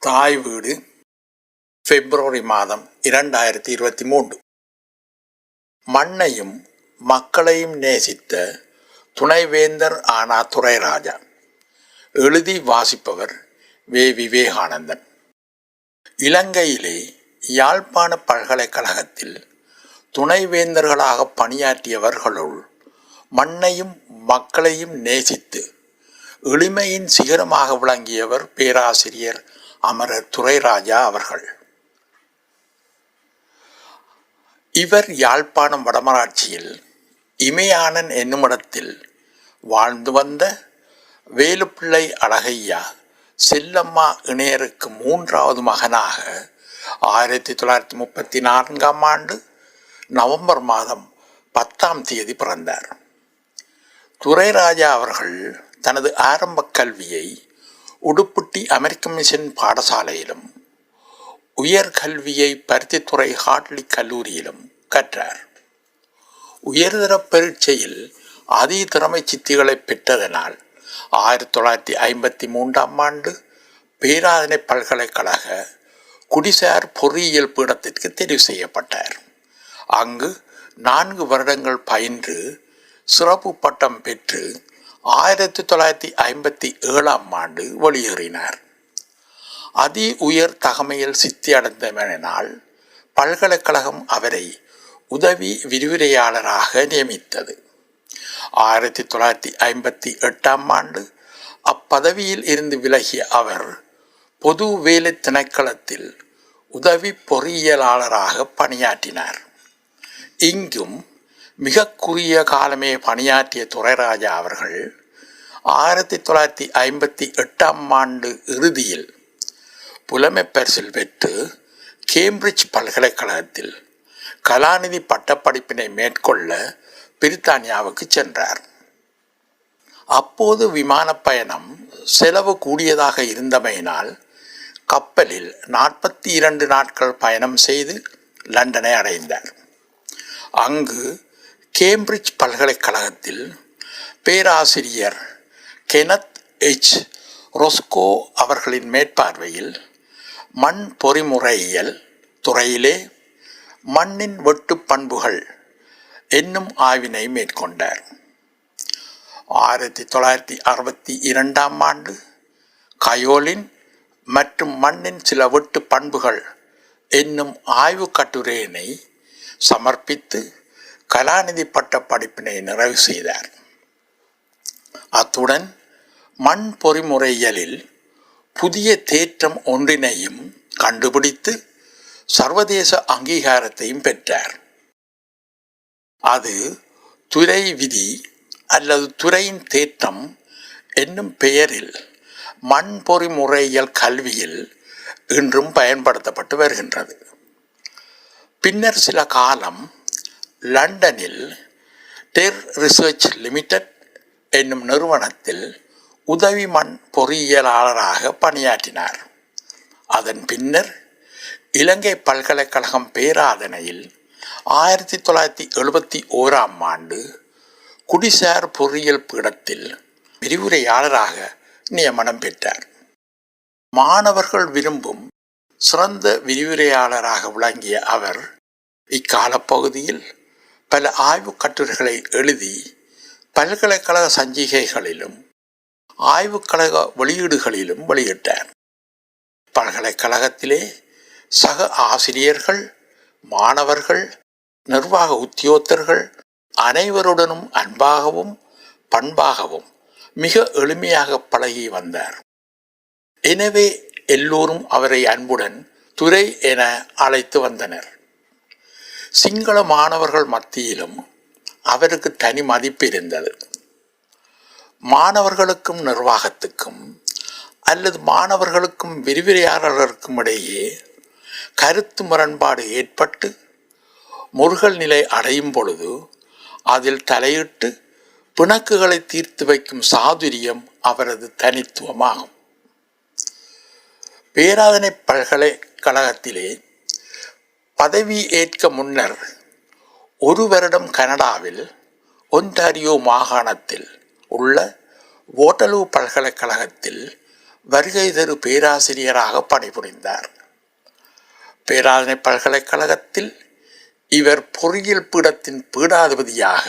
தாய் வீடு பிப்ரவரி மாதம் இரண்டாயிரத்தி இருபத்தி மூன்று. மண்ணையும் மக்களையும் நேசித்த துணைவேந்தர் ஆனா துரைராஜா. எழுதி வாசிப்பவர் வே. விவேகானந்தன். இலங்கையிலே யாழ்ப்பாண பல்கலைக்கழகத்தில் துணைவேந்தர்களாக பணியாற்றியவர்களுள் மண்ணையும் மக்களையும் நேசித்து எளிமையின் சிகரமாக விளங்கியவர் பேராசிரியர் அமரர் துரைராஜா அவர்கள். இவர் யாழ்ப்பாணம் வடமராட்சியில் இமயானன் என்னுமிடத்தில் வாழ்ந்து வந்த வேலுப்பிள்ளை அழகையா செல்லம்மா இணையருக்கு மூன்றாவது மகனாக ஆயிரத்தி தொள்ளாயிரத்தி முப்பத்தி நான்காம் ஆண்டு நவம்பர் மாதம் பத்தாம் தேதி பிறந்தார். துரைராஜா அவர்கள் தனது ஆரம்ப கல்வியை உடுப்புட்டி அமெரிக்க மிஷன் பாடசாலையிலும் உயர்கல்வியை பருத்தித்துறை ஹாட்லி கல்லூரியிலும் கற்றார். உயர்தர பரீட்சையில் அதி திறமை சித்திகளை பெற்றதனால் ஆயிரத்தி தொள்ளாயிரத்தி ஐம்பத்தி மூன்றாம் ஆண்டு பேராதனை பல்கலைக்கழக குடிசார் பொறியியல் பீடத்திற்கு தெரிவு செய்யப்பட்டார். அங்கு நான்கு வருடங்கள் பயின்று சிறப்பு பட்டம் பெற்று ஆயிரத்தி தொள்ளாயிரத்தி ஐம்பத்தி ஏழாம் ஆண்டு வெளியேறினார். அதி உயர் தகமையில் சித்தி அடைந்தவனால் பல்கலைக்கழகம் அவரை உதவி விரிவுரையாளராக நியமித்தது. ஆயிரத்தி தொள்ளாயிரத்தி ஐம்பத்தி எட்டாம் ஆண்டு அப்பதவியில் இருந்து விலகிய அவர் பொது வேலை திணைக்களத்தில் உதவி பொறியியலாளராக பணியாற்றினார். இங்கும் மிக குறுகிய காலமே பணியாற்றிய துரைராஜா அவர்கள் ஆயிரத்தி தொள்ளாயிரத்தி ஐம்பத்தி எட்டாம் ஆண்டு இறுதியில் புலமை பரிசில் பெற்று கேம்பிரிட்ஜ் பல்கலைக்கழகத்தில் கலாநிதி பட்டப்படிப்பினை மேற்கொள்ள பிரித்தானியாவுக்கு சென்றார். அப்போது விமான பயணம் செலவு கூடியதாக இருந்தமையினால் கப்பலில் நாற்பத்தி இரண்டு நாட்கள் பயணம் செய்து லண்டனை அடைந்தார். அங்கு கேம்பிரிட்ஜ் பல்கலைக்கழகத்தில் பேராசிரியர் கெனத் எச். ரொஸ்கோ அவர்களின் மேற்பார்வையில் மண் பொறிமுறையியல் துறையிலே மண்ணின் வெட்டு பண்புகள் என்னும் ஆய்வினை மேற்கொண்டார். ஆயிரத்தி தொள்ளாயிரத்தி அறுபத்தி இரண்டாம் ஆண்டு கயோலின் மற்றும் மண்ணின் சில வெட்டு பண்புகள் என்னும் ஆய்வு கட்டுரையினை சமர்ப்பித்து கலாநிதி பட்ட படிப்பினை நிறைவு செய்தார். அத்துடன் மண் பொறிமுறையியலில் புதிய தேற்றம் ஒன்றினையும் கண்டுபிடித்து சர்வதேச அங்கீகாரத்தையும் பெற்றார். அது துறை விதி அல்லது துறையின் தேற்றம் என்னும் பெயரில் மண் பொறிமுறையியல் கல்வியில் இன்றும் பயன்படுத்தப்பட்டு வருகின்றது. பின்னர் சில காலம் லண்டனில் டெர் ரிசர்ச் லிமிடெட் என்னும் நிறுவனத்தில் உதவி மண் பொறியியலாளராக பணியாற்றினார். அதன் பின்னர் இலங்கை பல்கலைக்கழகம் பேராதனையில் ஆயிரத்தி தொள்ளாயிரத்தி எழுபத்தி ஓராம் ஆண்டு குடிசார் பொறியியல் பீடத்தில் விரிவுரையாளராக நியமனம் பெற்றார். மாணவர்கள் விரும்பும் சிறந்த விரிவுரையாளராக விளங்கிய அவர் இக்காலப்பகுதியில் பல ஆய்வுக் கட்டுரைகளை எழுதி பல்கலைக்கழக சஞ்சிகைகளிலும் ஆய்வுக்கழக வெளியீடுகளிலும் வெளியிட்டார். பல்கலைக்கழகத்திலே சக ஆசிரியர்கள் மாணவர்கள் நிர்வாக உத்தியோகத்தர்கள் அனைவருடனும் அன்பாகவும் பண்பாகவும் மிக எளிமையாக பழகி வந்தார். எனவே எல்லோரும் அவரை அன்புடன் துரை என அழைத்து வந்தனர். சிங்கள மாணவர்கள் மத்தியிலும் அவருக்கு தனி மதிப்பு இருந்தது. மாணவர்களுக்கும் நிர்வாகத்துக்கும் அல்லது மாணவர்களுக்கும் விரிவுரையாளர்களுக்கும் இடையே கருத்து முரண்பாடு ஏற்பட்டு முருகல் நிலை அடையும் பொழுது அதில் தலையிட்டு பிணக்குகளை தீர்த்து வைக்கும் சாதுரியம் அவரது தனித்துவமாகும். பேராதனை பல்கலைக்கழகத்திலே பதவி ஏற்க முன்னர் ஒரு வருடம் கனடாவில் ஒன்டாரியோ மாகாணத்தில் உள்ள ஓட்டலூ பல்கலைக்கழகத்தில் வருகை தரு பேராசிரியராக பணிபுரிந்தார். பேராதனை பல்கலைக்கழகத்தில் இவர் பொறியியல் பீடத்தின் பீடாதிபதியாக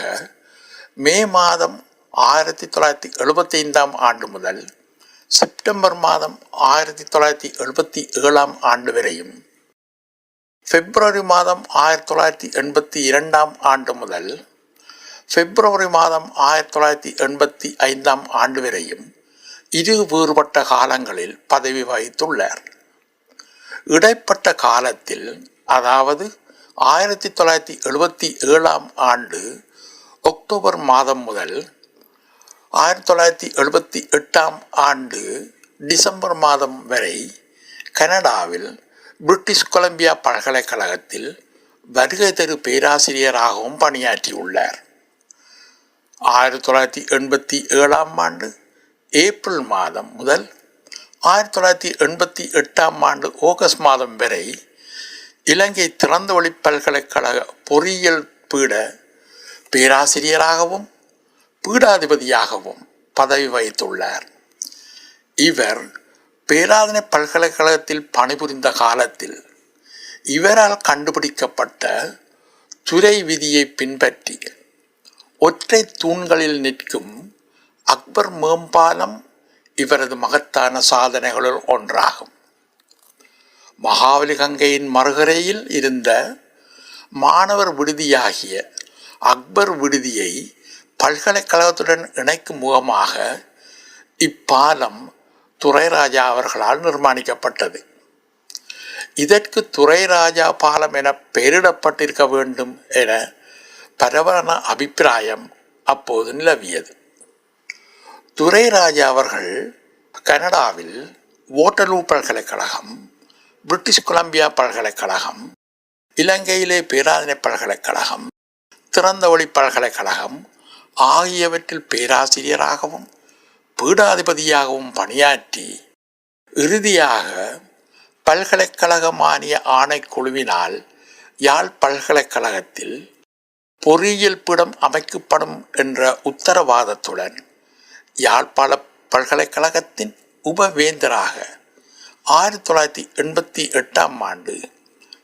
மே மாதம் ஆயிரத்தி தொள்ளாயிரத்தி எழுபத்தி ஐந்தாம் ஆண்டு முதல் செப்டம்பர் மாதம் ஆயிரத்தி தொள்ளாயிரத்தி எழுபத்தி ஏழாம் ஆண்டு வரையும் பிப்ரவரி மாதம் ஆயிரத்தி தொள்ளாயிரத்தி எண்பத்தி இரண்டாம் ஆண்டு முதல் பிப்ரவரி மாதம் ஆயிரத்தி தொள்ளாயிரத்தி எண்பத்தி ஐந்தாம் ஆண்டு வரையும் இரு வேறுபட்ட காலங்களில் பதவி வகித்துள்ளார். இடைப்பட்ட காலத்தில் அதாவது ஆயிரத்தி தொள்ளாயிரத்தி எழுபத்தி ஏழாம் ஆண்டு அக்டோபர் மாதம் முதல் ஆயிரத்தி தொள்ளாயிரத்தி எழுபத்தி எட்டாம் ஆண்டு டிசம்பர் மாதம் வரை கனடாவில் பிரிட்டிஷ் கொலம்பியா பல்கலைக்கழகத்தில் வருகை தரு பேராசிரியராகவும் பணியாற்றியுள்ளார். ஆயிரத்தி தொள்ளாயிரத்தி எண்பத்தி ஏழாம் ஆண்டு ஏப்ரல் மாதம் முதல் ஆயிரத்தி தொள்ளாயிரத்தி எண்பத்தி எட்டாம் ஆண்டு ஆகஸ்ட் மாதம் வரை இலங்கை திறந்தவெளி பல்கலைக்கழக பொறியியல் பீட பேராசிரியராகவும் பீடாதிபதியாகவும் பதவி வகித்துள்ளார். இவர் பேராதனை பல்கலைக்கழகத்தில் பணிபுரிந்த காலத்தில் இவரால் கண்டுபிடிக்கப்பட்ட துறை விதியை பின்பற்றி ஒற்றை தூண்களில் நிற்கும் அக்பர் மேம்பாலம் இவரது மகத்தான சாதனைகளுள் ஒன்றாகும். மகாவலி கங்கையின் மறுகரையில் இருந்த மாணவர் விடுதியாகிய அக்பர் விடுதியை பல்கலைக்கழகத்துடன் இணைக்கும் முகமாக இப்பாலம் துரைராஜா அவர்களால் நிர்மாணிக்கப்பட்டது. இதற்கு துரைராஜா பாலம் என பெயரிடப்பட்டிருக்க வேண்டும் என பரவலான அபிப்பிராயம் அப்போது நிலவியது. துரைராஜா அவர்கள் கனடாவில் ஓட்டலூ பல்கலைக்கழகம் பிரிட்டிஷ் கொலம்பியா பல்கலைக்கழகம் இலங்கையிலே பேராதனை பல்கலைக்கழகம் திறந்தவெளி பல்கலைக்கழகம் ஆகியவற்றில் பேராசிரியராகவும் பீடாதிபதியாகவும் பணியாற்றி இறுதியாக பல்கலைக்கழக மானிய ஆணைக்குழுவினால் யாழ் பல்கலைக்கழகத்தில் பொறியியல் பீடம் அமைக்கப்படும் என்ற உத்தரவாதத்துடன் யாழ்ப்பாண பல்கலைக்கழகத்தின் உபவேந்தராக ஆயிரத்தி தொள்ளாயிரத்தி எண்பத்தி எட்டாம் ஆண்டு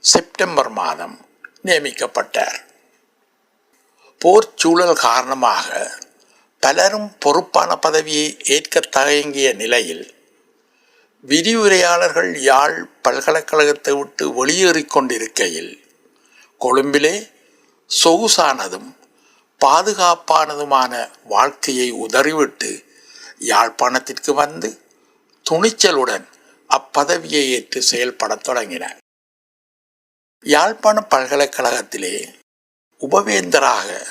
செப்டம்பர் மாதம் நியமிக்கப்பட்டார். போர் சூழல் காரணமாக பலரும் பொறுப்பான பதவியை ஏற்க தயங்கிய நிலையில் விரிவுரையாளர்கள் யாழ் பல்கலைக்கழகத்தை விட்டு வெளியேறிக் கொண்டிருக்கையில் கொழும்பிலே சொகுசானதும் பாதுகாப்பானதுமான வாழ்க்கையை உதறிவிட்டு யாழ்ப்பாணத்திற்கு வந்து துணிச்சலுடன் அப்பதவியை ஏற்று செயல்படத் தொடங்கினார். யாழ்ப்பாண பல்கலைக்கழகத்திலே உபவேந்தராக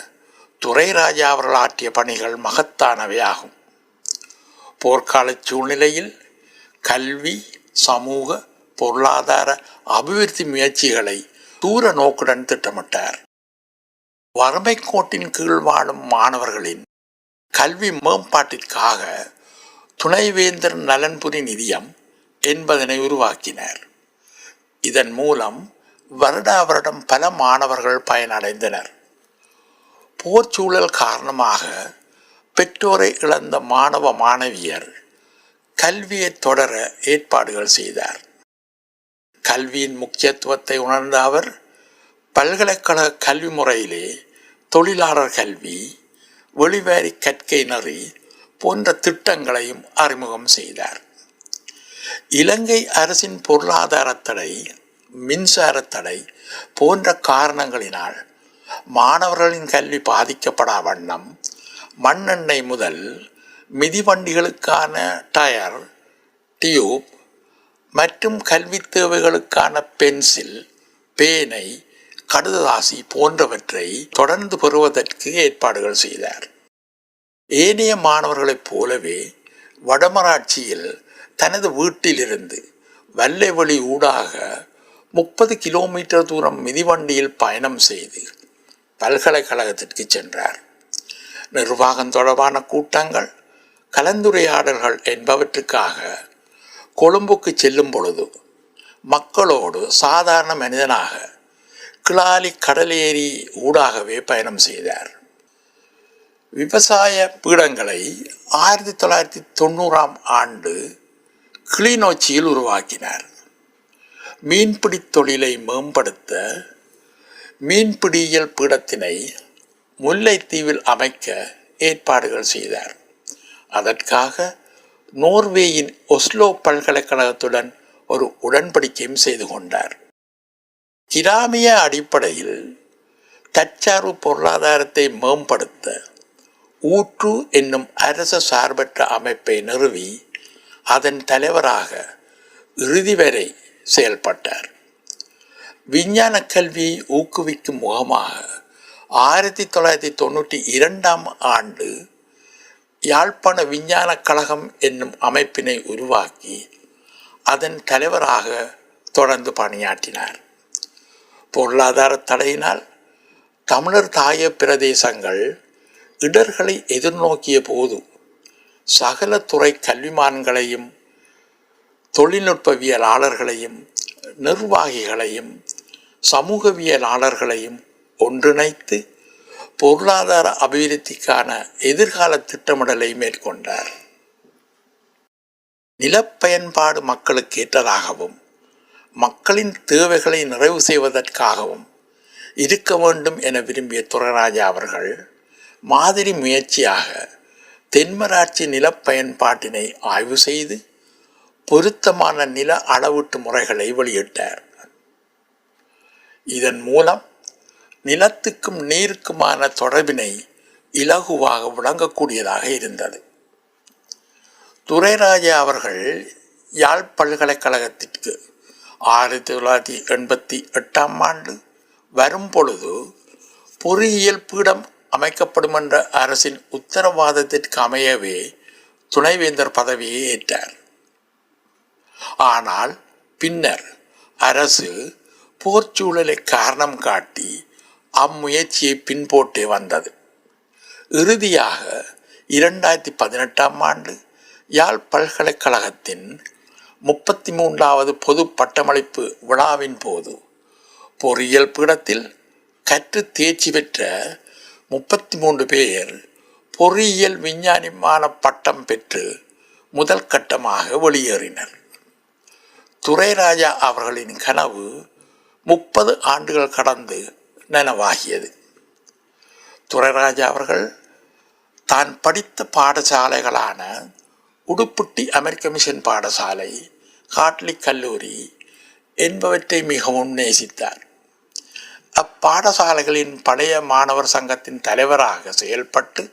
துரைராஜா அவர்கள் ஆற்றிய பணிகள் மகத்தானவை ஆகும். போர்க்கால சூழ்நிலையில் கல்வி சமூக பொருளாதார அபிவிருத்தி முயற்சிகளை தூர நோக்குடன் திட்டமிட்டார். வறுமை கோட்டின் கீழ் வாழும் மாணவர்களின் கல்வி மேம்பாட்டிற்காக துணைவேந்தர் நலன்புரி நிதியம் என்பதனை உருவாக்கினர். இதன் மூலம் வருடா வருடம் பல மாணவர்கள் பயனடைந்தனர். போர்ச்சூழல் காரணமாக பெற்றோரை இழந்த மாணவ மாணவியர் கல்வியை தொடர ஏற்பாடுகள் செய்தார். கல்வியின் முக்கியத்துவத்தை உணர்ந்த அவர் பல்கலைக்கழக கல்வி முறையிலே தொழிலாளர் கல்வி வெளிவாரி கற்கை நெறி போன்ற திட்டங்களையும் அறிமுகம் செய்தார். இலங்கை அரசின் பொருளாதார தடை மின்சார தடை போன்ற காரணங்களினால் மாணவர்களின் கல்வி பாதிக்கப்படா வண்ணம் மண்ணெண்ணெய் முதல் மிதிவண்டிகளுக்கான டயர் டியூப் மற்றும் கல்வி தேவைகளுக்கான பென்சில் பேனை கடுதாசி போன்றவற்றை தொடர்ந்து பெறுவதற்கு ஏற்பாடுகள் செய்தார். ஏனைய மாணவர்களைப் போலவே வடமராட்சியில் தனது வீட்டிலிருந்து வல்லைவழி ஊடாக முப்பது கிலோமீட்டர் தூரம் மிதிவண்டியில் பயணம் செய்து பல்கலைக்கழகத்திற்கு சென்றார். நிர்வாகம் தொடர்பான கூட்டங்கள் கலந்துரையாடல்கள் என்பவற்றுக்காக கொழும்புக்கு செல்லும் பொழுது மக்களோடு சாதாரண மனிதனாக கிளாலி கடலேரி ஊடாகவே பயணம் செய்தார். விவசாய பீடங்களை ஆயிரத்தி தொள்ளாயிரத்தி தொண்ணூறாம் ஆண்டு கிளிநொச்சியில் உருவாக்கினார். மீன்பிடி தொழிலை மேம்படுத்த மீன்பிடியியல் பீடத்தினை முல்லைத்தீவில் அமைக்க ஏற்பாடுகள் செய்தார். அதற்காக நோர்வேயின் ஒஸ்லோ பல்கலைக்கழகத்துடன் ஒரு உடன்படிக்கையும் செய்து கொண்டார். கிராமிய அடிப்படையில் தற்சார்பு பொருளாதாரத்தை மேம்படுத்த ஊற்று என்னும் அரச சார்பற்ற அமைப்பை நிறுவி அதன் தலைவராக இறுதி வரை செயல்பட்டார். விஞ்ஞான கல்வியை ஊக்குவிக்கும் முகமாக ஆயிரத்தி தொள்ளாயிரத்தி தொண்ணூற்றி இரண்டாம் ஆண்டு யாழ்ப்பாண விஞ்ஞான கழகம் என்னும் அமைப்பினை உருவாக்கி அதன் தலைவராக தொடர்ந்து பணியாற்றினார். பொருளாதார தடையினால் தமிழர் தாய பிரதேசங்கள் இடர்களை எதிர்நோக்கிய போது சகல துறை கல்விமான்களையும் தொழில்நுட்பவியலாளர்களையும் நிர்வாகிகளையும் சமூகவியலாளர்களையும் ஒன்றிணைத்து பொருளாதார அபிவிருத்திக்கான எதிர்கால திட்டமிடலை மேற்கொண்டார். நிலப்பயன்பாடு மக்களுக்கு ஏற்றதாகவும் மக்களின் தேவைகளை நிறைவு செய்வதற்காகவும் இருக்க வேண்டும் என விரும்பிய துறராஜா அவர்கள் மாதிரி முயற்சியாக தென்மராட்சி நிலப்பயன்பாட்டினை ஆய்வு செய்து பொருத்தமான நில அளவீட்டு முறைகளை வெளியிட்டார். இதன் மூலம் நிலத்துக்கும் நீருக்குமான தொடர்பினை இலகுவாக விளங்கக்கூடியதாக இருந்தது. துரைராஜா அவர்கள் யாழ் பல்கலைக்கழகத்திற்கு ஆயிரத்தி தொள்ளாயிரத்தி எண்பத்தி எட்டாம் ஆண்டு வரும் பொழுது பொறியியல் பீடம் அமைக்கப்படும் என்ற அரசின் உத்தரவாதத்திற்கு அமையவே துணைவேந்தர் பதவியை ஏற்றார். ஆனால் பின்னர் அரசு போர்ச்சூழலை காரணம் காட்டி அம்முயற்சியை பின்போட்டே வந்தது. இறுதியாக இரண்டாயிரத்தி பதினெட்டாம் ஆண்டு யாழ் பல்கலைக்கழகத்தின் முப்பத்தி மூன்றாவது பொது பட்டமளிப்பு விழாவின் போது பொறியியல் பீடத்தில் கற்று தேர்ச்சி பெற்ற முப்பத்தி மூன்று பேர் பொறியியல் விஞ்ஞானிமான பட்டம் பெற்று முதல் கட்டமாக வெளியேறினர். துரைராஜா அவர்களின் கனவு முப்பது ஆண்டுகள் கடந்து நனவாகியது. துரைராஜா அவர்கள் தான் படித்த பாடசாலைகளான உடுப்புட்டி அமெரிக்க மிஷன் பாடசாலை காட்லிக் கல்லூரி என்பவற்றை மிகவும் நேசித்தார். அப்பாடசாலைகளின் பழைய மாணவர் சங்கத்தின் தலைவராக செயல்பட்டு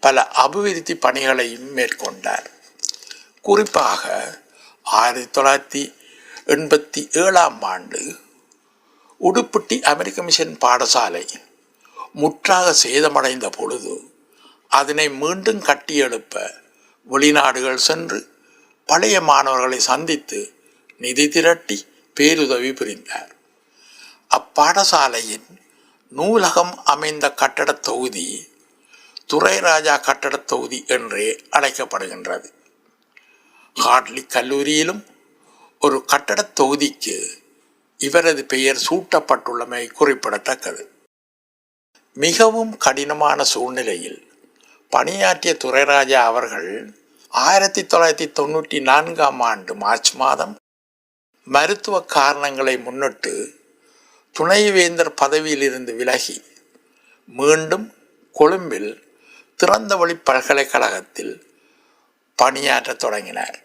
பல அபிவிருத்தி பணிகளையும் மேற்கொண்டார். குறிப்பாக ஆயிரத்தி தொள்ளாயிரத்தி எண்பத்தி ஏழாம் ஆண்டு உடுப்புட்டி அமெரிக்க மிஷன் பாடசாலை முற்றாக சேதமடைந்த பொழுது அதனை மீண்டும் கட்டியெழுப்ப வெளிநாடுகள் சென்று பழைய மாணவர்களை சந்தித்து நிதி திரட்டி பேருதவி புரிந்தார். அப்பாடசாலையின் நூலகம் அமைந்த கட்டடத் தொகுதி துரைராஜா கட்டடத் தொகுதி என்றே அழைக்கப்படுகின்றது. ஹார்ட்லி கல்லூரியிலும் ஒரு கட்டடத் தொகுதிக்கு இவரது பெயர் சூட்டப்பட்டுள்ளமை குறிப்பிடத்தக்கது. மிகவும் கடினமான சூழ்நிலையில் பணியாற்றிய துரைராஜா அவர்கள் ஆயிரத்தி தொள்ளாயிரத்தி தொண்ணூற்றி நான்காம் ஆண்டு மார்ச் மாதம் மருத்துவ காரணங்களை முன்னிட்டு துணைவேந்தர் பதவியிலிருந்து விலகி மீண்டும் கொழும்பில் திறந்தவழி பல்கலைக்கழகத்தில் பணியாற்றத் தொடங்கினார்.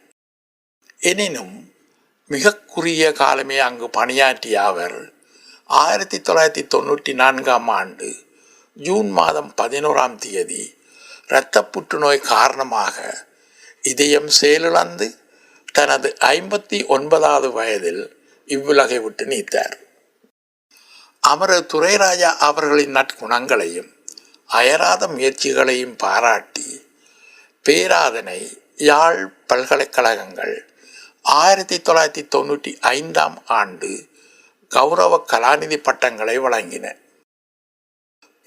எனினும் மிக குறுகிய காலமே அங்கு பணியாற்றிய அவர் ஆயிரத்தி தொள்ளாயிரத்தி தொண்ணூற்றி நான்காம் ஆண்டு ஜூன் மாதம் பதினோராம் தேதி இரத்த புற்றுநோய் காரணமாக இதயம் செயலிழந்து தனது ஐம்பத்தி ஒன்பதாவது வயதில் இவ்வுலகை விட்டு நீத்தார். அமரர் துரைராஜா அவர்களின் நற்குணங்களையும் அயராத முயற்சிகளையும் பாராட்டி பேராதனை யாழ் பல்கலைக்கழகங்கள் ஆயிரத்தி தொள்ளாயிரத்தி தொண்ணூற்றி ஐந்தாம் ஆண்டு கௌரவ கலாநிதி பட்டங்களை வழங்கின.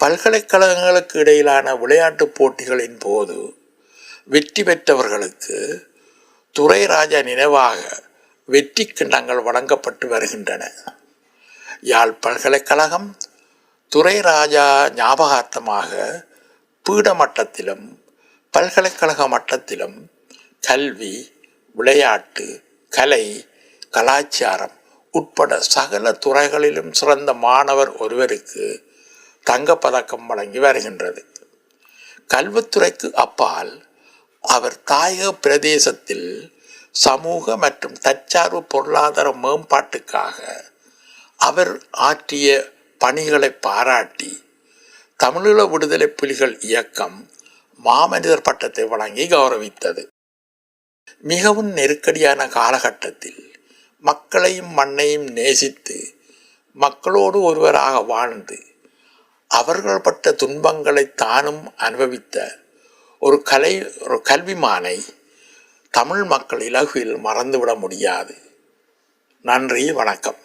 பல்கலைக்கழகங்களுக்கு இடையிலான விளையாட்டுப் போட்டிகளின் போது வெற்றி பெற்றவர்களுக்கு துரைராஜா நினைவாக வெற்றி கிண்ணங்கள் வழங்கப்பட்டு வருகின்றன. யாழ் பல்கலைக்கழகம் துரைராஜா ஞாபகார்த்தமாக பீட மட்டத்திலும் பல்கலைக்கழக மட்டத்திலும் கல்வி விளையாட்டு கலை கலாச்சாரம் உட்பட சகல துறைகளிலும் சிறந்த மாணவர் ஒருவருக்கு தங்கப்பதக்கம் வழங்கி வருகின்றது. கல்வித்துறைக்கு அப்பால் அவர் தாயக பிரதேசத்தில் சமூக மற்றும் தற்சார்பு பொருளாதார மேம்பாட்டுக்காக அவர் ஆற்றிய பணிகளை பாராட்டி தமிழீழ விடுதலை புலிகள் இயக்கம் மாமனிதர் பட்டத்தை வழங்கி கௌரவித்தது. மிகவும் நெருக்கடியான காலகட்டத்தில் மக்களையும் மண்ணையும் நேசித்து மக்களோடு ஒருவராக வாழ்ந்து அவர்கள் பட்ட துன்பங்களை தானும் அனுபவித்த ஒரு கலை ஒரு கல்விமானை தமிழ் மக்கள் இலகுவில் மறந்துவிட முடியாது. நன்றி வணக்கம்.